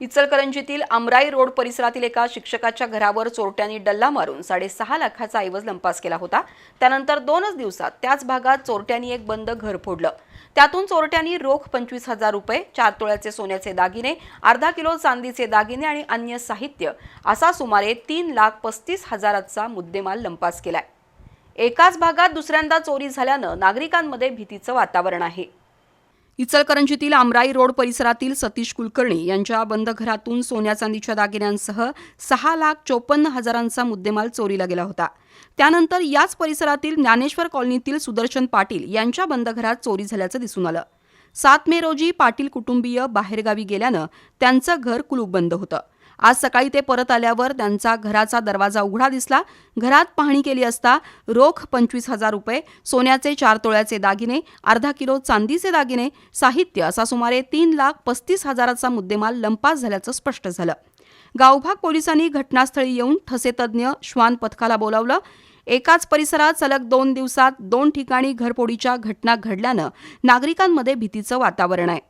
इचलकरंजीतील अमराई road परिसरातील एका शिक्षकाच्या घरावर चोरट्यांनी डल्ला मारून साडेसहा लाखाचा ऐवज लंपास केला होता. त्यानंतर दोनच दिवसात त्याच भागात चोरट्यांनी एक बंद घर फोडलं. त्यातून चोरट्यांनी रोख पंचवीस हजार रुपये चार तोळ्याचे सोन्याचे दागिने अर्धा किलो चांदीचे दागिने आणि अन्य साहित्य असा सुमारे तीन लाख पस्तीस हजाराचा मुद्देमाल लंपास केलाय. एकाच भागात दुसऱ्यांदा चोरी झाल्यानं नागरिकांमध्ये भीतीचं वातावरण आहे. इचलकरंजीतील आमराई रोड परिसरातील सतीश कुलकर्णी यांच्या बंद घरातून सोन्या चांदीच्या दागिन्यांसह सहा लाख चोपन्न हजारांचा मुद्देमाल चोरीला गेला होता. त्यानंतर याच परिसरातील ज्ञानेश्वर कॉलनीतील सुदर्शन पाटील यांच्या बंद घरात चोरी झाल्याचं दिसून आलं. सात मे रोजी पाटील कुटुंबीय बाहेरगावी गेल्यानं त्यांचं घर कुलूपबंद होतं. आज सकाळी ते परत आल्यावर त्यांचा घराचा दरवाजा उघडा दिसला. घरात पाहणी केली असता रोख पंचवीस हजार रुपये सोन्याचे चार तोळ्याचे दागिने अर्धा किलो चांदीचे दागिने साहित्य असा सुमारे तीन लाख पस्तीस हजाराचा मुद्देमाल लंपास झाल्याचं स्पष्ट झालं. गावभाग पोलिसांनी घटनास्थळी येऊन ठसेतज्ञ श्वान पथकाला बोलावलं. एकाच परिसरात सलग दोन दिवसात दोन ठिकाणी घरपोडीच्या घटना घडल्यानं नागरिकांमध्ये भीतीचं वातावरण आहे.